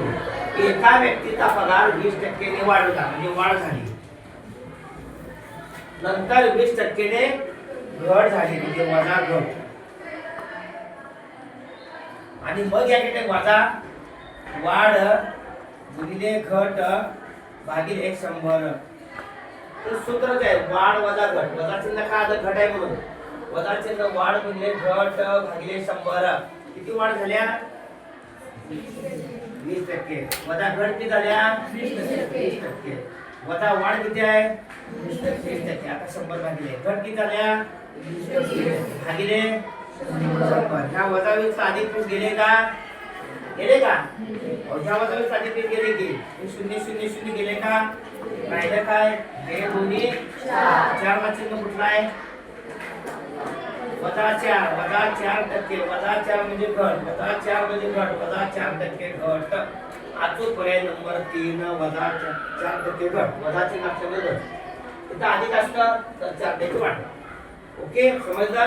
शकतो एका व्यक्तीचा पगार वीस टक्क्याने वाढवला म्हणजे वाढ झाली. नंतर वीस टक्क्याने घट झाली म्हणजे वजा घट. आणि मग या ठिकाणी वजा वाढ गुणिले घट भागिले शंभर. तर सूत्रच आहे वाढ वजा घट. वजा चिन्ह काय आता घट आहे म्हणून? वजा चिन्ह वाढ गुणिले घट भागिले शंभर. किती वाढ झाल्या? वीस टक्के. वजा घट किती झाल्या? वीस टक्के. वजा वाढ किती आहे? वीस टक्के. आता शंभर भागिले. घट किती झाल्या? भागिले शंभर. ह्या वजा वीस अधिक वीस गेले का? गेले का? ह्या वजा वीस अधिक वीस गेले की? शून्य शून्य शून्य गेले का? राहिलं काय? हे दोन्ही चार. ला चिन्ह कुठला आहे? वजा चार वजा चार टक्के वजा चार म्हणजे घट वजा चार म्हणजे घट वजा चार टक्के घट. अचूक पर्याय नंबर तीन वजा चार टक्के घट वजा चिन्ह असल्यामुळे घट. इथं अधिक असतं तर चार टक्के वाढ ओके समजलं.